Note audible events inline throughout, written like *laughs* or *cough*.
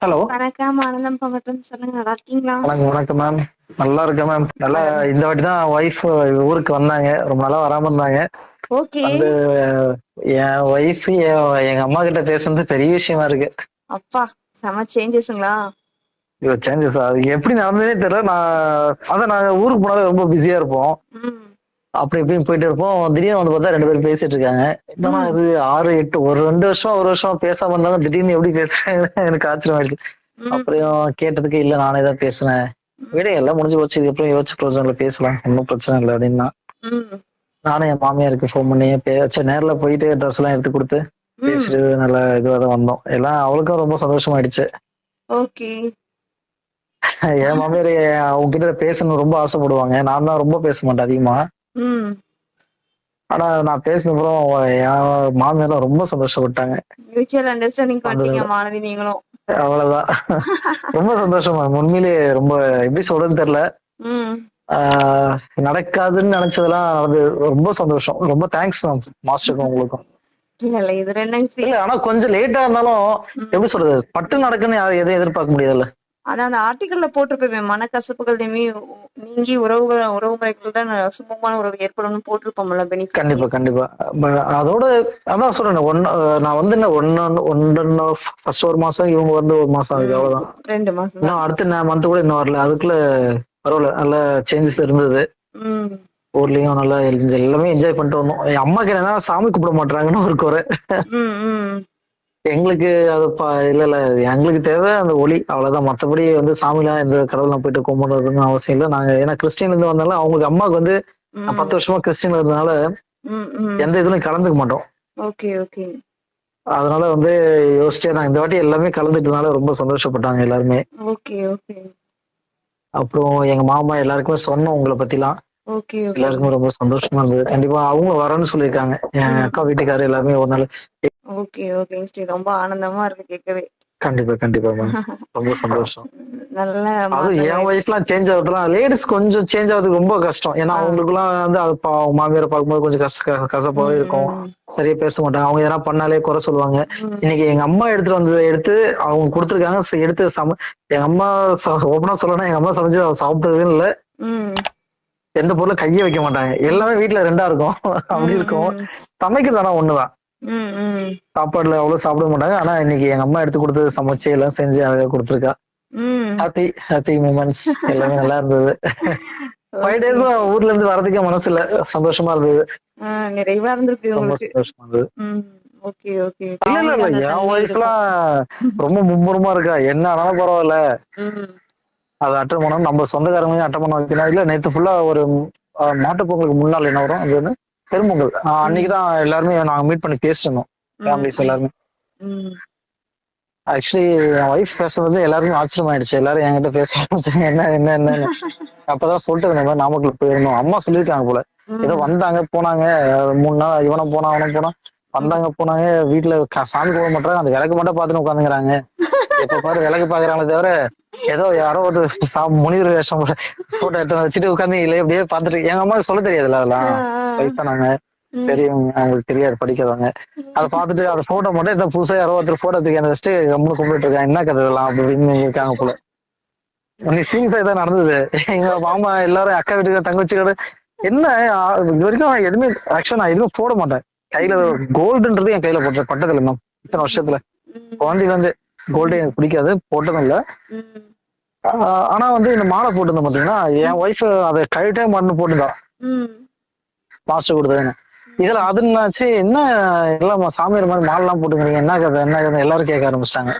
Hello. வணக்கம் ஆனந்தம் பங்கட்டும் சொல்லுங்க நல்லா இருக்கீங்களா வணக்கம் வணக்கம் மேம் நல்லா இருக்கேன் மேம் நல்லா இந்த வாட்டி தான் ஒய்ஃப் ஊருக்கு வந்தாங்க. ரொம்ப நாளா வராம இருந்தாங்க. ஓகே. என் ஒய்ஃப் எங்க அம்மா கிட்ட பேசுறது பெரிய விஷயமா இருக்கு. அப்பா செம சேஞ்சஸ்ங்களா ஐயோ சேஞ்சஸ் அது எப்படி நடந்ததே தெரியல. நான் அதான் நாங்க ஊருக்கு போனாலே ரொம்ப பிஸியா இருப்போம். அப்படி இப்படின்னு போயிட்டு இருப்போம். திடீர்னு வந்து பார்த்தா ரெண்டு பேரும் பேசிட்டு இருக்காங்க. என்னன்னா இது? ஆறு எட்டு ஒரு ரெண்டு வருஷம் ஒரு வருஷம் பேசாம இருந்தாங்க திடீர்னு எப்படி பேசுறாங்க எனக்கு ஆச்சரியம் ஆயிடுச்சு அப்புறம் கேட்டதுக்கு இல்ல நானே தான் பேசினேன். விட எல்லாம் முடிஞ்சு போச்சு. இதுக்கப்புறம் யோசிச்சு பிரச்சனை பேசலாம். ஒன்றும் பிரச்சனை இல்லை அப்படின்னா. நானும் என் மாமியாருக்கு ஃபோன் பண்ணி பேச்ச நேர்ல போயிட்டு ட்ரெஸ் எல்லாம் எடுத்து கொடுத்து. பேசிட்டு நல்ல இதுவாக தான் வந்தோம். எல்லாம் அவளுக்கும் ரொம்ப சந்தோஷமாயிடுச்சு. ஓகே. என் மாமியார் அவங்க கிட்ட பேசணும் ரொம்ப ஆசைப்படுவாங்க. நான் தான் ரொம்ப பேச மாட்டேன் அதிகமா. ஆனா நான் பேசின அப்புறம் என் மாமியார் ரொம்ப சந்தோஷப்பட்டாங்க. மியூச்சுவல் அண்டர்ஸ்டாண்டிங் பண்ணிட்டீங்க மாணவி நீங்களும். அவ்வளவுதான். ரொம்ப சந்தோஷமா உண்மையிலேயே ரொம்ப எப்படி சொல்றதுன்னு தெரியல. நடக்காதுன்னு நினைச்சதெல்லாம் நடந்து ரொம்ப சந்தோஷம். ரொம்ப தேங்க்ஸ் மேம் மாஸ்டருக்கும் உங்களுக்கும். இல்ல ஆனா கொஞ்சம் லேட்டா இருந்தாலும் எப்படி சொல்றது? பட்டு நடக்குன்னு யாரும் எதையும் எதிர்பார்க்க முடியாதுல்ல. அதான் அந்த ஆர்டிக்கல்ல போட்டிருப்பேன் மனக்கசப்புகள் நீங்கி நீங்கி உறவுகள் உறவு முறைகளுடன் சுமமான உறவு ஏற்படும்னு போட்டிருப்போம்ல பெனிஃபிட். கண்டிப்பா கண்டிப்பா. அதோட அதான் சொல்றேன் ஒன்னு நான் வந்து என்ன ஒன்னு ஒன்னு ஃபர்ஸ்ட் ஒரு மாசம் இவங்க வந்து ஒரு மாசம் ஆகுது அவ்வளவுதான். ரெண்டு மாசம். இன்னும் அடுத்த மந்த் கூட இன்னும் வரல. அதுக்குள்ள பரவாயில்ல நல்ல சேஞ்சஸ் இருந்தது. ஊர்லயும் நல்லா எல்லாமே என்ஜாய் பண்ணிட்டு வந்தோம். என் அம்மாக்கு என்னன்னா சாமி கூப்பிட மாட்டாங்கன்னு ஒரு குறை. எங்களுக்கு அது இல்ல இல்ல. எங்களுக்கு தேவை அந்த ஒளி. அவ்வளவுதான். மத்தபடி வந்து சாமிலாம் எந்த கடவுள்லாம் போயிட்டு கும்பிடுறதுன்னு அவசியம் இல்லை. நாங்க ஏன்னா கிறிஸ்டின்ல இருந்து வந்தாலும் அவங்களுக்கு அம்மாவுக்கு வந்து பத்து வருஷமா கிறிஸ்டின்ல இருந்தனால எந்த இதுலயும் கலந்துக்க மாட்டோம். Okay okay. அதனால வந்து யோசிச்சே நான் இந்த வாட்டி எல்லாமே கலந்துட்டதுனால ரொம்ப சந்தோஷப்பட்டாங்க எல்லாருமே. Okay okay. அப்புறம் எங்க மாமா எல்லாருக்குமே சொன்னோம் உங்களை பத்திலாம். எல்லாருக்குமே ரொம்ப சந்தோஷமா இருந்தது. கண்டிப்பா அவங்க வரேன்னு சொல்லியிருக்காங்க. என் அக்கா வீட்டுக்காரர் எல்லாருமே ஒரு நாள் ஓகே ஓகே ஸ்ரீ ரொம்ப ஆனந்தமா இருக்கு கேட்கவே. கண்டிப்பா கண்டிப்பா மேம். ரொம்ப சந்தோஷம். நல்ல அது. என் ஒய்ஃப்லாம் சேஞ்ச் ஆகுதுலாம் லேடிஸ் கொஞ்சம் சேஞ்ச் ஆகுறதுக்கு ரொம்ப கஷ்டம். ஏன்னா அவங்களுக்குலாம் வந்து அது மாமியாரை பார்க்கும்போது கொஞ்சம் கஷ்ட கசப்பாவே இருக்கும். சரியா பேச மாட்டாங்க. அவங்க எதனா பண்ணாலே குறை சொல்லுவாங்க. இன்னைக்கு எங்க அம்மா எடுத்துட்டு வந்ததை எடுத்து அவங்க கொடுத்துருக்காங்க. எடுத்து சம எங்க அம்மா ஓப்பனா சொல்லணும் எங்க அம்மா சமைச்சு அவ சாப்பிட்டதுன்னு இல்ல. எந்த பொருளும் கையே வைக்க மாட்டாங்க. எல்லாமே வீட்டுல ரெண்டா இருக்கும். *laughs* அப்படி இருக்கும். சமைக்கிறது ஆனா ஒண்ணுதான். சாப்பாடுல அவ்வளவு சாப்பிட மாட்டாங்க. ஆனா இன்னைக்கு எங்க அம்மா எடுத்து கொடுத்து சமைச்சு எல்லாம் செஞ்சு அழகா கொடுத்துருக்கா. ஹாப்பி ஹாப்பி மூமெண்ட்ஸ் எல்லாமே நல்லா இருந்தது. *laughs* ஃபைவ் டேஸ் ஊர்ல இருந்து வரதுக்கே மனசு இல்ல. சந்தோஷமா இருந்தது. நிறைவா இருந்திருக்கு சந்தோஷமா இருந்தது. ஓகே ஓகே இல்ல இல்ல இல்ல. அந்த என் தன்மை ஒய்ஃப்லாம் ரொம்ப மும்முரமா இருக்கா. என்ன ஆனாலும் பரவாயில்ல. அதை அட்டன் பண்ணணும். நம்ம சொந்தக்காரங்களையும் அட்டன் பண்ண வைக்கணும். இல்ல நேத்து ஃபுல்லா ஒரு அஹ், மாட்டுப் பொங்கலுக்கு முன்னாள் என்ன வரும்? அது வந்து பெரும்பொங்கல் அன்னைக்குதான் எல்லாருமே நாங்க மீட் பண்ணி பேசிருந்தோம் ஃபேமிலிஸ் எல்லாருமே. ஆக்சுவலி என் ஒய்ஃப் பேசுறது எல்லாருமே ஆச்சரியம் ஆயிடுச்சு எல்லாரும் என்கிட்ட பேச ஆரம்பிச்சாங்க. என்ன என்ன என்னன்னு *laughs* அப்பதான் சொல்லிட்டு இந்த மாதிரி நாமக்கல் போயிருந்தோம். அம்மா சொல்லியிருக்காங்க போல. ஏதோ வந்தாங்க போனாங்க. மூணு நாள் இவனும் போனா அவனும் போனா வந்தாங்க போனாங்க. வீட்டுல சாமி கும்பிட மாட்டாங்க அந்த விளக்கு மட்டும் பார்த்துட்டு உட்காந்துங்கிறாங்க எப்ப பாரு விளக்கு பாக்குறாங்களே தவிர ஏதோ யாரோ ஒரு சா முனிவர் வேஷம் போட்டோ எடுத்து வச்சுட்டு உட்காந்து இல்லை அப்படியே பார்த்துட்டு எங்க அம்மாவுக்கு சொல்ல தெரியாதுல்ல அதெல்லாம். வயசானாங்க பெரியவங்க அவங்களுக்கு தெரியாது படிக்காதவங்க. அதை பார்த்துட்டு அந்த போட்டோ மட்டும் இந்த புதுசா யாரோ ஒருத்தர் போட்டோ தூக்கி அந்த வச்சுட்டு கம்முனு கும்பிட்டு இருக்காங்க என்ன கதை இதெல்லாம் அப்படின்னு இருக்காங்க போல. நீ சீரியஸா தான் நடந்தது. எங்க மாமா எல்லாரும் அக்கா வீட்டுக்கு தங்கச்சி கடை என்ன இது வரைக்கும் எதுவுமே ஆக்சுவலா நான் எதுவுமே போட மாட்டேன். கையில கோல்டுன்றது என் கையில போட்டேன் பட்டதில்ல மேம் இத்தனை வருஷத்துல. ம், குழந்தையில இருந்து கோல்டு எனக்கு பிடிக்காது போட்டதும் இல்ல. ஆனா வந்து இந்த மாலை போட்டிருந்தேன் பாத்தீங்கன்னா என் ஒய்ஃப் அதை கழுட்டே மண்ணு போட்டுதான் மாஸ்டர் கொடுத்ததுன்னு. இதுல அது என்னாச்சு? என்ன எல்லாம் சாமியார் மாதிரி மாலை எல்லாம் போட்டுக்கிறீங்க? என்ன கதை? என்ன கதை? எல்லாரும் கேட்க ஆரம்பிச்சிட்டாங்க.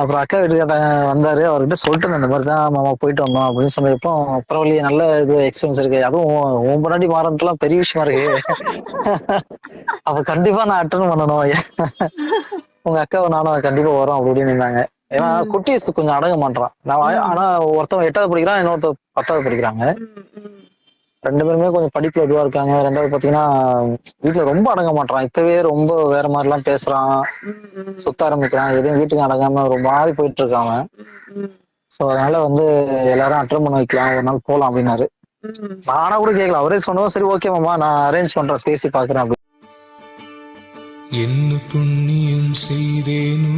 அப்புறம் அக்கா வீட்டுக்கு வந்தாரு. அவர்கிட்ட சொல்லிட்டு இந்த மாதிரி தான் மாமா போயிட்டு வந்தோம் அப்படின்னு சொன்னப்போ பரவாயில்லையே நல்ல இது எக்ஸ்பீரியன்ஸ் இருக்கு. அதுவும் உன் முன்னாடி மாறதுலாம் பெரிய விஷயமா இருக்கு. அப்ப கண்டிப்பா நான் அட்டன் பண்ணணும் உங்க அக்காவை நானும் கண்டிப்பா வரோம் அப்படின்னு இருந்தாங்க. ஏன்னா குட்டீஸ் கொஞ்சம் அடங்க மாட்டான் நான் ஆனா ஒருத்தவன் எட்டாவது படிக்கிறான் இன்னொருத்தர் பத்தாவது படிக்கிறாங்க. ரெண்டு பேருமே கொஞ்சம் படிப்புல இதுவா இருக்காங்க. ரெண்டாவது பாத்தீங்கன்னா வீட்டுல ரொம்ப அடங்க மாட்டான் இப்பவே ரொம்ப வேற மாதிரி எல்லாம் பேசுறான். சுத்த ஆரம்பிக்கிறான். எதுவும் வீட்டுக்கு அடங்காம ஒரு மாதிரி போயிட்டு இருக்காங்க சோ அதனால வந்து எல்லாரும் அட்டன் பண்ண வைக்கலாம். ஒரு நாள் போலாம் அப்படின்னாரு. நானா கூட கேட்கல அவரே சொன்னதும் சரி ஓகே மாமா நான் அரேஞ்ச் பண்றேன். பேசி பாக்குறேன் அப்படி என்ன புண்ணியம் செய்தேனோ